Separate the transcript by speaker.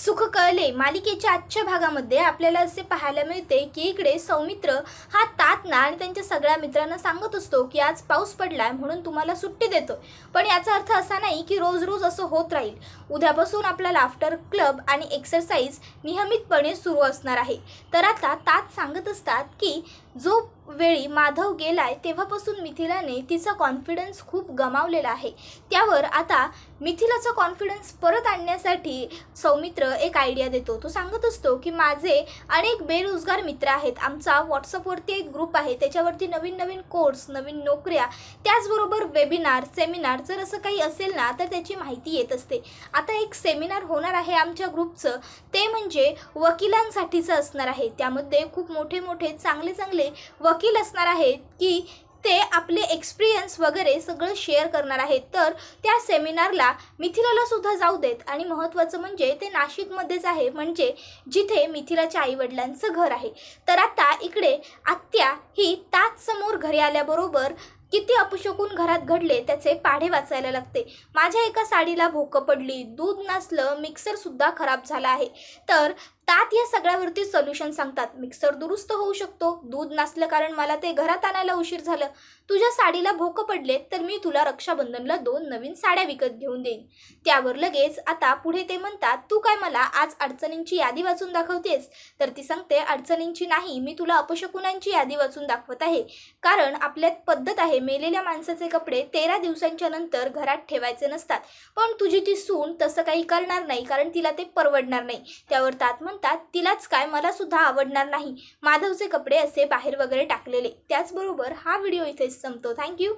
Speaker 1: सुख कळले. मालिकेच्या आजच्या भागामध्ये आपल्याला असे पाहायला मिळते की इकडे सौमित्र हा तातना आणि त्यांच्या सगळ्या मित्रांना सांगत असतो की आज पाऊस पडलाय म्हणून तुम्हाला सुट्टी देतो पण याचा अर्थ असा नाही की रोज रोज असं होत राहील. उद्यापासून आपला लाफ्टर क्लब आणि एक्सरसाइज नियमितपणे सुरू असणार आहे. तर आता तात सांगत असतात की जो वेळी माधव गेलाय तेव्हापासून मिथिलाने तिचा कॉन्फिडन्स खूप गमावलेला आहे. त्यावर आता मिथिलाचा कॉन्फिडन्स परत आणण्यासाठी सौमित्र एक आयडिया देतो. तो सांगत असतो की माझे अनेक बेरोजगार मित्र आहेत. आमचा व्हॉट्सअपवरती एक ग्रुप आहे. त्याच्यावरती नवीन नवीन कोर्स नवीन नोकऱ्या त्याचबरोबर वेबिनार सेमिनार जर असं काही असेल ना तर त्याची माहिती येत असते. आता एक सेमिनार होणार आहे आमच्या ग्रुपचं ते म्हणजे वकिलांसाठीचं असणार आहे. त्यामध्ये खूप मोठे मोठे चांगले चांगले वकील वकील असणार आहेत की ते आपले एक्सपिरियन्स वगैरे सगळं शेअर करणार आहेत. तर त्या सेमिनारला मिथिलाला सुद्धा जाऊ देत. आणि महत्त्वाचं म्हणजे ते नाशिकमध्येच आहे. म्हणजे जिथे मिथिलाच्या आईवडिलांचं घर आहे. तर आता इकडे आत्या ही ताचसमोर घरी आल्याबरोबर किती अपशकून घरात घडले त्याचे पाढे वाचायला लागते. माझ्या एका साडीला भोकं पडली. दूध नसलं मिक्सरसुद्धा खराब झाला आहे. तर तात या सगळ्यावरती सोल्युशन सांगतात. मिक्सर दुरुस्त होऊ शकतो. दूध नसलं कारण मला ते घरात आणायला उशीर झालं. तुझ्या साडीला भोकं पडले तर मी तुला रक्षाबंधनला दोन नवीन साड्या विकत घेऊन देईन. त्यावर लगेच आता पुढे ते म्हणतात तू काय मला आज अडचणींची यादी वाचून दाखवतेस? तर ती सांगते अडचणींची नाही मी तुला अपशकुनांची यादी वाचून दाखवत आहे. कारण आपल्यात पद्धत आहे मेलेल्या माणसाचे कपडे तेरा दिवसांच्या नंतर घरात ठेवायचे नसतात. पण तुझी ती सून तसं काही करणार नाही कारण तिला ते परवडणार नाही. त्यावर तात म्हणतात तिलाच काय मला सुद्धा आवडणार नाही. माधवचे कपडे असे बाहेर वगैरे टाकलेले. त्याचबरोबर हा व्हिडिओ इथेच संपतो. थँक्यू.